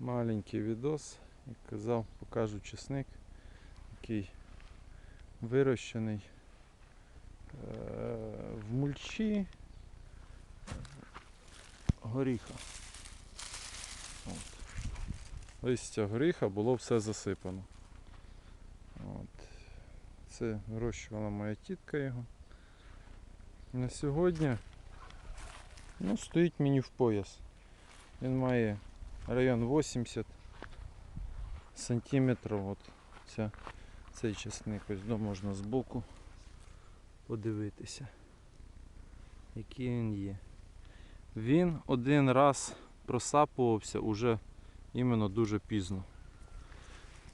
маленький відос, як казав, покажу чесник, який вирощений е, в мульчі горіха. От. Листя горіха було все засипано. От. Це вирощувала моя тітка його. На сьогодні ну, стоїть мені в пояс. Він має район 80 сантиметрів. От ця, цей часник ось до можна збоку подивитися, який він є. Він один раз просапувався уже іменно дуже пізно.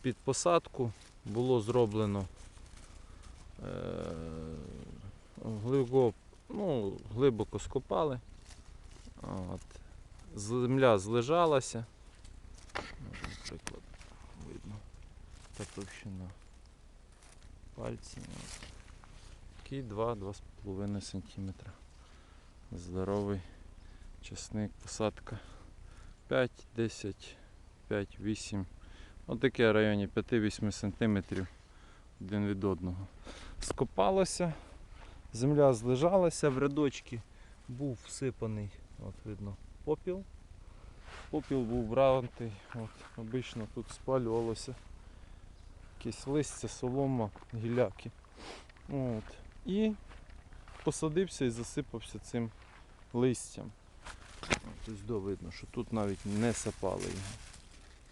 Під посадку було зроблено е, глибоко, ну, глибоко скопали. От. Земля злежалася. Наприклад, видно. Та товщина пальці. Такий 2-2,5 см. Здоровий часник, посадка 5, 10, 5, 8. Отаке в районі 5-8 см один від одного. Скопалося, земля злежалася, в рядочки був всипаний, от видно, попіл. Попіл був бранутий, от, обично тут спалювалося. Якесь листя, солома, гіляки. От. І посадився і засипався цим листям. Ось до видно, що тут навіть не сапали його.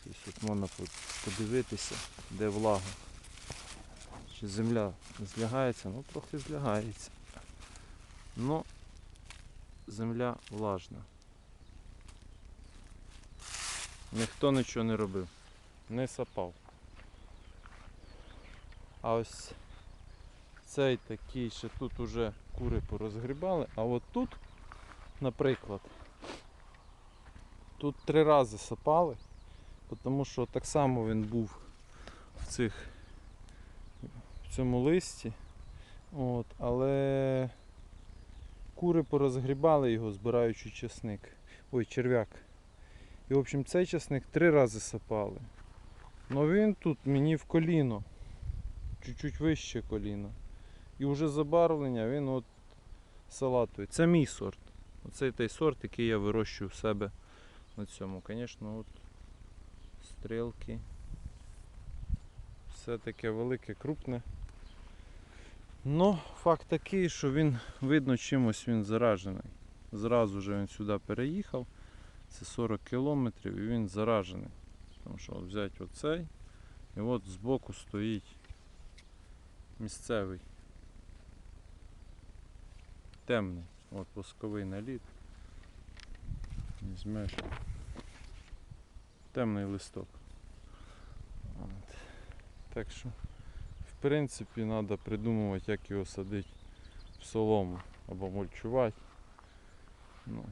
Тобто от можна подивитися, де влага. Чи земля злягається, ну трохи злягається. Ну, земля влажна. Ніхто нічого не робив. Не сапав. А ось цей такий, ще тут уже кури порозгрібали, а от тут, наприклад, тут три рази сапали, тому що так само він був в цих в цьому листі. От, але кури порозгрібали його, збираючи часник. Ой, черв'як. І в общем цей часник три рази сапали. Но він тут мені в коліно. Чуть-чуть вище коліна. І вже забарвлення він от салатовий. Це мій сорт. Оцей той сорт, який я вирощую в себе на цьому. Звісно, от стрілки. Все таке велике, крупне. Ну, факт такий, що він видно чимось він заражений. Зразу же він сюди переїхав. Це 40 кілометрів і він заражений. Тому що от взяти оцей і от збоку стоїть місцевий. Темний. От восковий наліт. Візьмеш. Темний листок. От. Так що, в принципі, треба придумувати, як його садити в солому або мульчувати. Ну,